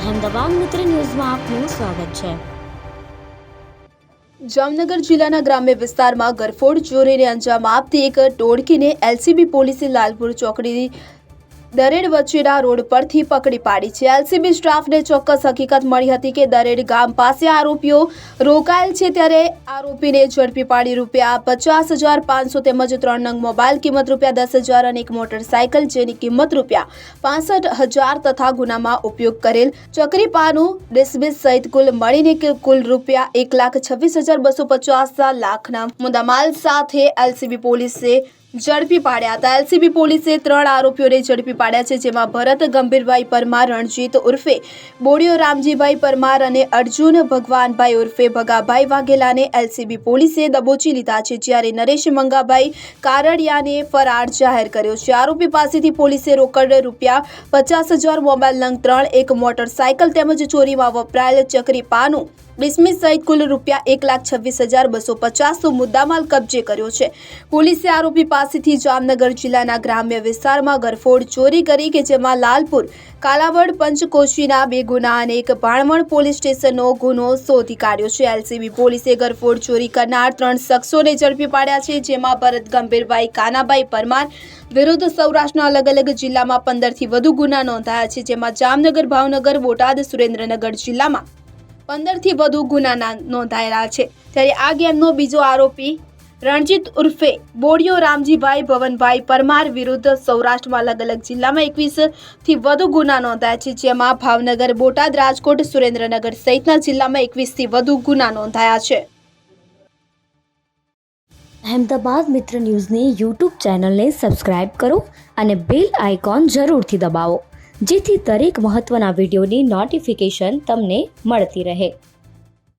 અહેમદાબાદ મિત્ર ન્યૂઝમાં આપનું સ્વાગત છે. જામનગર જિલ્લાના ગ્રામ્ય વિસ્તારમાં ગરફોડ ચોરીને અંજામ આપતી એક ટોળકીને એલસીબી પોલીસે લાલપુર ચોકડી દરેડ વચ્ચેના રોડ પરથી પકડી પાડી છે. એલસીબી સ્ટાફને ચોક્કસ હકીકત મળી હતી કે દરેડ ગામ પાસે આરોપીઓ રોકાયેલ છે ત્યારે આરોપીને ઝડપી પાડી રૂપિયા પચાસ હજાર પાંચસો તેમજ ત્રણ નંગ મોબાઈલ કિંમત રૂપિયા દસ હજાર અને એક મોટરસાયકલ જેની કિંમત રૂપિયા પાસઠ હજાર તથા ગુનામાં ઉપયોગ કરેલ ચક્રી પાનું ડિસમિસ સહિત કુલ મળીને કુલ રૂપિયા એક લાખ છવ્વીસ હજાર બસો પચાસ લાખના મુદ્દામાલ સાથે એલસીબી પોલીસે ઝડપી પાડ્યા હતા. એલસીબી પોલીસે ત્રણ આરોપીઓને ઝડપી પાડ્યા છે, જેમાં ભરત ગંભીરભાઈ પરમાર, રણજીત ઉર્ફે બોડીઓ રામજીભાઈ પરમાર અને અર્જુન ભગવાનભાઈ ઉર્ફે ભગાભાઈ વાઘેલાને એલસીબી પોલીસે દબોચી લીધા છે, જ્યારે નરેશ મંગાભાઈ કારડિયાને ફરાર જાહેર કર્યો છે. આરોપી પાસેથી પોલીસે રોકડ રૂપિયા પચાસ હજાર, મોબાઈલ નંગ ત્રણ, એક મોટરસાયકલ તેમજ ચોરીમાં વપરાયેલ ચક્રી પાનું ડિસમિસ સહિત કુલ રૂપિયા એક લાખ છવ્વીસ હજાર બસો પચાસનો મુદ્દામાલ કબજે કર્યો છે. પોલીસે આરોપી પાસેથી જામનગર જિલ્લાના ગ્રામ્ય વિસ્તારમાં ગરફોડ ચોરી કરી કે જેમાં લાલપુર, કાલાવડ, પંચકોશીના બે ગુના અને એક ભાણવણ પોલીસ સ્ટેશનનો ગુનો શોધી કાઢ્યો છે. એલસીબી પોલીસે ગરફોડ ચોરી કરનાર ત્રણ શખ્સોને ઝડપી પાડ્યા છે, જેમાં ભરત ગંભીરભાઈ, કાનાભાઈ પરમાર વિરુદ્ધ સૌરાષ્ટ્રના અલગ અલગ જિલ્લામાં પંદરથી વધુ ગુના નોંધાયા છે, જેમાં જામનગર, ભાવનગર, બોટાદ, સુરેન્દ્રનગર જિલ્લામાં પંદરથી વધુ ગુના નોંધાયેલા છે. ત્યારે આ ગેમનો બીજો આરોપી રણજીત ઉર્ફે બોડિયો રામજીભાઈ ભવનભાઈ પરમાર વિરુદ્ધ સૌરાષ્ટ્રમાં અલગ અલગ જિલ્લામાં એકવીસથી વધુ ગુના નોંધાયા છે, જેમાં ભાવનગર, બોટાદ, રાજકોટ, સુરેન્દ્રનગર સહિતના જિલ્લામાં એકવીસથી વધુ ગુના નોંધાયા છે. અહેમદાબાદ મિત્ર ન્યૂઝની યુટ્યુબ ચેનલને સબસ્ક્રાઇબ કરો અને બેલ આઇકોન જરૂરથી દબાવો, જેથી દરેક મહત્ત્વના વિડીયોની નોટિફિકેશન તમને મળતી રહે.